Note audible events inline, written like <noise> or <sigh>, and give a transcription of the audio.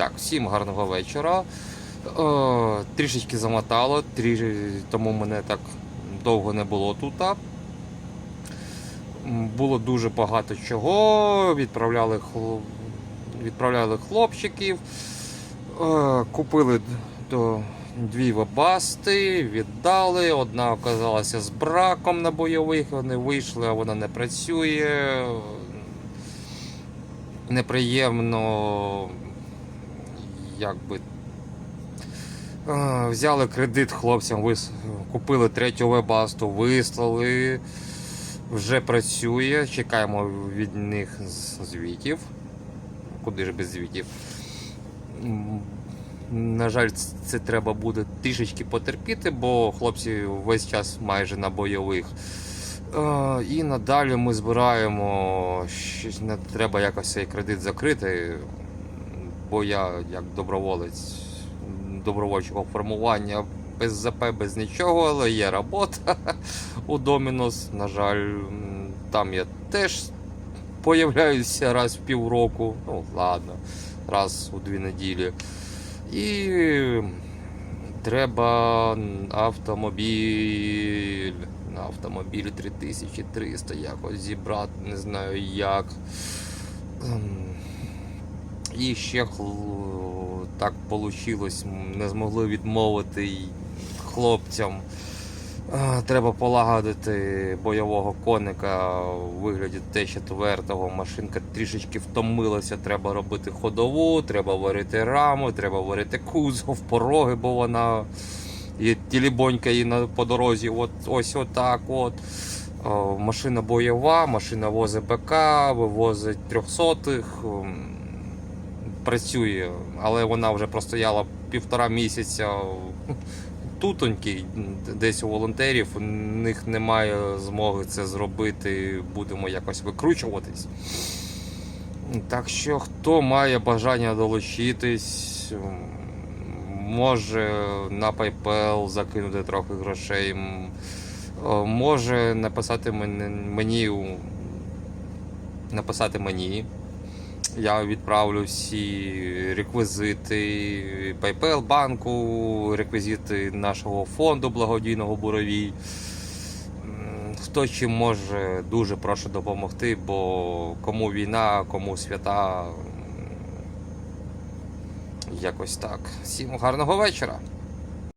Так, всім гарного вечора. Е, трішечки замотало, трі... тому мене так довго не було тут. Було дуже багато чого. Відправляли, хл... Відправляли хлопчиків. Е, купили до дві вебасти, віддали. Одна оказалася з браком на бойових. Вони вийшли, а вона не працює. Неприємно, якби. Взяли кредит хлопцям, купили третю вебасту, вислали. Вже працює. Чекаємо від них звітів. Куди ж без звітів? На жаль, це треба буде трішечки потерпіти, бо хлопці весь час майже на бойових. І надалі ми збираємо, не треба якось цей кредит закрити, бо я як доброволець добровольчого формування без ЗП, без нічого, але є робота <laughs> у Домінос. На жаль, там я теж появляюся раз в півроку. Ну, ладно, раз у дві неділі. І треба автомобіль. На автомобілі 3300 якось зібрати, не знаю як. І ще так вийшло, не змогли відмовити хлопцям. Е, Треба полагодити бойового коника у вигляді Т4. Машинка трішечки втомилася. Треба робити ходову, треба варити раму, треба варити кузов, пороги, бо вона є тілібонька і на по дорозі. От ось отак. От. Машина бойова, машина возить БК, вивозить трьохсотих. Працює, але вона вже простояла півтора місяця тутоньки, десь у волонтерів. У них немає змоги це зробити. Будемо якось викручуватись. Так що, хто має бажання долучитись, може на PayPal закинути трохи грошей. Може написати мені написати мені. Я відправлю всі реквізити PayPal банку, реквізити нашого фонду благодійного буровій. Хто чим може, дуже прошу допомогти, бо кому війна, кому свята. Якось так. Всім гарного вечора.